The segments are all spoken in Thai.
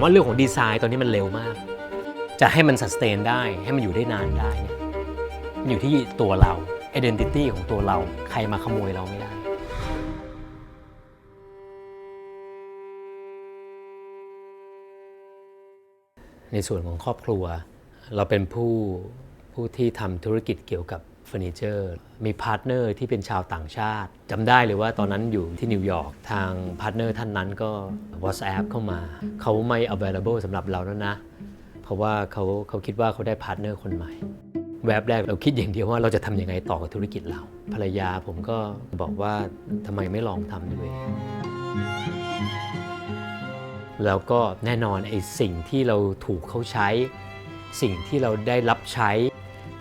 ผมว่าเรื่องของดีไซน์ตอนนี้มันเร็วมาก จะให้มันสแตนได้ให้มันอยู่ได้นานได้เนี่ยมันอยู่ที่ตัวเรา identity ของตัวเราใครมาขโมยเราไม่ได้ในส่วนของครอบครัว เราเป็นผู้ผู้ที่ทำธุรกิจเกี่ยวกับ เฟอร์นิเจอร์มีพาร์ทเนอร์ที่เป็นชาวต่างชาติจำได้เลยว่าตอนนั้นอยู่ที่นิวยอร์กทางพาร์ทเนอร์ท่านนั้นก็ WhatsApp เข้ามา เขาไม่ available สำหรับเราแล้วนะ เพราะว่าเขาเขาคิดว่าเขาได้พาร์ทเนอร์คนใหม่ แวบแรกเราคิดอย่างเดียวว่าเราจะทำยังไงต่อกับธุรกิจเรา ภรรยาผมก็บอกว่าทำไมไม่ลองทำด้วยแล้วก็แน่นอนไอ้สิ่งที่เราถูกเขาใช้ สิ่งที่เราได้รับใช้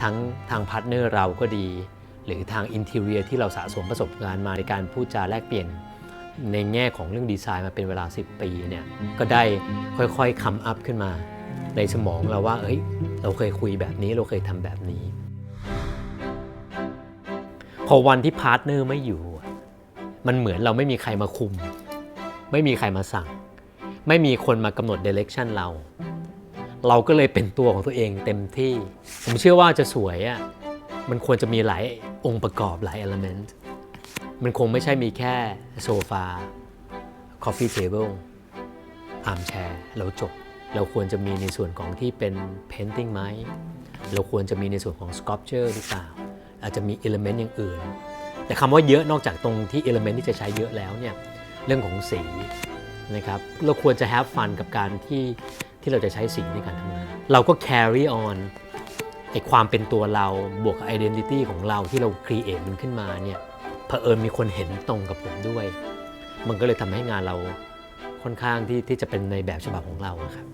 ทั้งทางพาร์ทเนอร์เราก็ดี หรือทางอินเท i รียที่เราสะสมประสบการณ์มาในการพูดจาแลกเปลี่ยนในแง่ของเรื่องดีไซน์มาเป็นเวลา 10 ปีเนี่ยก็ได้ค่อยๆคัมอัพขึ้นมาในสมองเราว่าเอ้ยเราเคยคุยแบบนี้เราเคยทำแบบนี้ พอวันที่พาร์ทเนอร์ไม่อยู่ มันเหมือนเราไม่มีใครมาคุม ไม่มีใครมาสั่ง ไม่มีคนมากำหนดเดเ r คชั่นเรา เราก็เลยเป็นตัวของตัวเองเต็มที่ ผมเชื่อว่าจะสวยอะ่ะมันควรจะมีหลายองค์ประกอบหลายเอลเมนต์มันคงไม่ใช่มีแค่โซฟาคอฟฟี่เทเบิลอาร์มแชร์แล้วจบ เราควรจะมีในส่วนของที่เป็นเพนติ้งไหมเราควรจะมีในส่วนของสก u ปเจอร์หรือเปล่าอาจจะมีเอลเมนต์อย่างอื่น แต่คำว่าเยอะนอกจากตรงที่เอลเมนต์ที่จะใช้เยอะแล้วเนี่ยเรื่องของสีนะครับเราควรจะ have fun กับการที่ ที่เราจะใช้สีในการทำงาน เราก็ carry on ไอความเป็นตัวเราบวก identity ของเราที่เรา create มันขึ้นมาเนี่ยเผอิญมีคนเห็นตรงกับผมด้วย มันก็เลยทำให้งานเราค่อนข้างที่ที่จะเป็นในแบบฉบับของเราครับ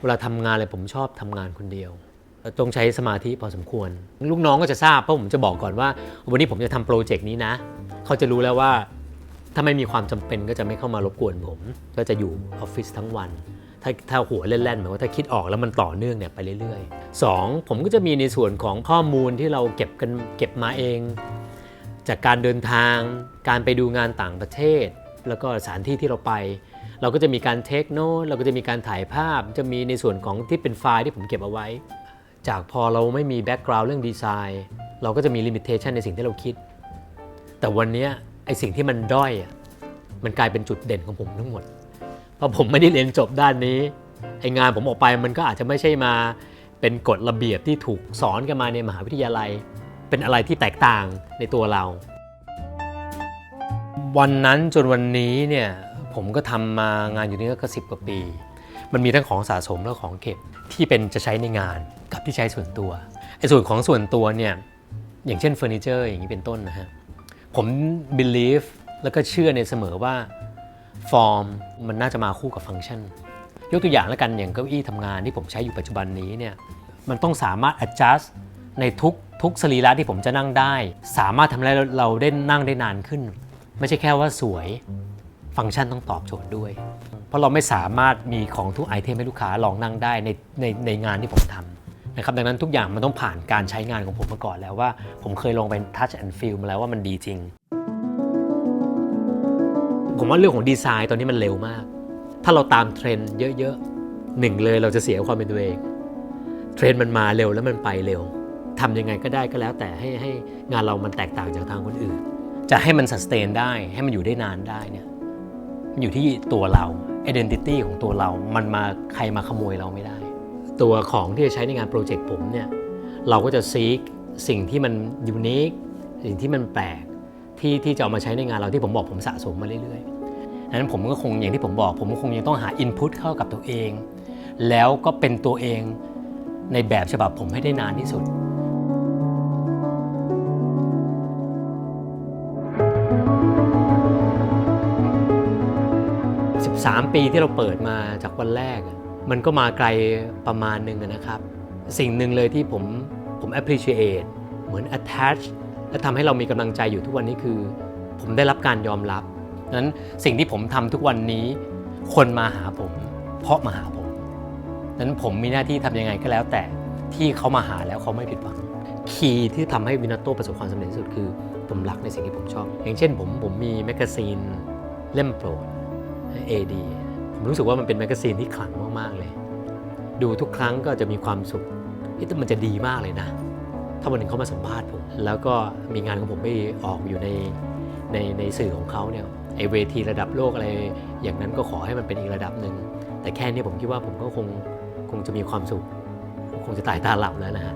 เวลาทำงานอะไรผมชอบทำงานคนเดียว ต้องใช้สมาธิพอสมควร ลูกน้องก็จะทราบเพราะผมจะบอกก่อนว่า วันนี้ผมจะทำโปรเจกต์นี้นะ เขาจะรู้แล้วว่าถ้าไม่มีความจำเป็นก็จะไม่เข้ามารบกวนผม ก็จะอยู่ออฟฟิศทั้งวัน ถ้าถ้าหัวเล่นๆหมายว่าถ้าคิดออกแล้วมันต่อเนื่องเนี่ยไปเรื่อยๆสองผมก็จะมีในส่วนของข้อมูลที่เราเก็บกันเก็บมาเอง จากการเดินทาง การไปดูงานต่างประเทศ แล้วก็สถานที่ที่เราไป เราก็จะมีการเทคโนตเราก็จะมีการถ่ายภาพ จะมีในส่วนของที่เป็นไฟล์ที่ผมเก็บเอาไว้ จากพอเราไม่มีแบ็กกราวด์เรื่องดีไซน์เราก็จะมีลิมิเ t ชันในสิ่งที่เราคิด แต่วันนี้ไอสิ่งที่มันด้อยมันกลายเป็นจุดเด่นของผมทั้งหมด เพราะผมไม่ได้เรียนจบด้านนี้ไองานผมออกไปมันก็อาจจะไม่ใช่มาเป็นกฎระเบียบที่ถูกสอนกันมาในมหาวิทยาลัย เป็นอะไรที่แตกต่างในตัวเรา วันนั้นจนวันนี้เนี่ยผมก็ทำมางานอยู่นี่ก็สิบกว่าปี มันมีทั้งของสะสมและของเก็บที่เป็นจะใช้ในงานกับที่ใช้ส่วนตัวไอ้ส่วนของส่วนตัวเนี่ยอย่างเช่นเฟอร์นิเจอร์อย่างนี้เป็นต้นนะฮะผม believe แล้วก็เชื่อในเสมอว่าฟอร์มมันน่าจะมาคู่กับฟังก์ชัน ยกตัวอย่างแล้วกันอย่างเก้าอี้ทำงานที่ผมใช้อยู่ปัจจุบันนี้เนี่ยมันต้องสามารถ adjust ในทุกทุกสรีระที่ผมจะนั่งได้ สามารถทำให้เราได้นั่งได้นานขึ้น ไม่ใช่แค่ว่าสวย ฟังก์ชันต้องตอบโจทย์ด้วย ราะเราไม่สามารถมีของทุกไอเทมให้ลูกค้าลองนั่งได้ในในในงานที่ผมทำนะครับดังนั้นทุกอย่างมันต้องผ่านการใช้งานของผมมาก่อนแล้วว่า ผมเคยลองเป็น touch and feel มาแล้วว่ามันดีจริง ผมว่าเรื่องของดีไซน์ตอนนี้มันเร็วมาก ถ้าเราตามเทรนด์เยอะๆหนึ่งเลยเราจะเสียความเป็นตัวเองเทรนด์มันมาเร็วแล้วมันไปเร็วทำยังไงก็ได้ก็แล้ว แต่ให้ให้งานเรามันแตกต่างจากทางคนอื่น จะให้มันสแตนได้ให้มันอยู่ได้นานได้เนี่ยมันอยู่ที่ตัวเรา identity ของตัวเรา มันมาใครมาขโมยเราไม่ได้ ตัวของที่จะใช้ในงานโปรเจกต์ผมเนี่ย เราก็จะซีกสิ่งที่มันยูนิค สิ่งที่มันแปลก ที่ที่จะเอามาใช้ในงานเราที่ผมบอกผมสะสมมาเรื่อยๆดังนั้นผมก็คงอย่างที่ผมบอก ผมก็คงยังต้องหา input เข้ากับตัวเอง แล้วก็เป็นตัวเองในแบบฉบับผมให้ได้นานที่สุด 3 ปีที่เราเปิดมาจากวันแรก มันก็มาไกลประมาณหนึ่งนะครับ สิ่งหนึ่งเลยที่ผมผม appreciate เหมือน attach และทำให้เรามีกำลังใจอยู่ทุกวันนี้คือ ผมได้รับการยอมรับดังนั้นสิ่งที่ผมทำทุกวันนี้ คนมาหาผม เพราะมาหาผมดังนั้นผมมีหน้าที่ทำยังไงก็แล้ว แต่ที่เขามาหาแล้วเขาไม่ผิดหวังคีย์ที่ทำให้วินาโต้ประสบความสำเร็จที่สุดคือ ผมรักในสิ่งที่ผมชอบ อย่างเช่นผมผมมีแมกกาซีนเล่มโปรด AD ผมรู้สึกว่ามันเป็นแมกกาซีนที่ขลังมาก ๆ เลย ดูทุกครั้งก็จะมีความสุขเอ๊ะแต่มันจะดีมากเลยนะ ถ้าวันหนึ่งเขามาสัมภาษณ์ผม แล้วก็มีงานของผมไปออกอยู่ในในในสื่อของเขาเนี่ยไอเวทีระดับโลกอะไรอย่างนั้นก็ขอให้มันเป็นอีกระดับหนึ่งแต่แค่นี้ผมคิดว่าผมก็คงคงจะมีความสุข คงจะตายตาหลับแล้วนะฮะ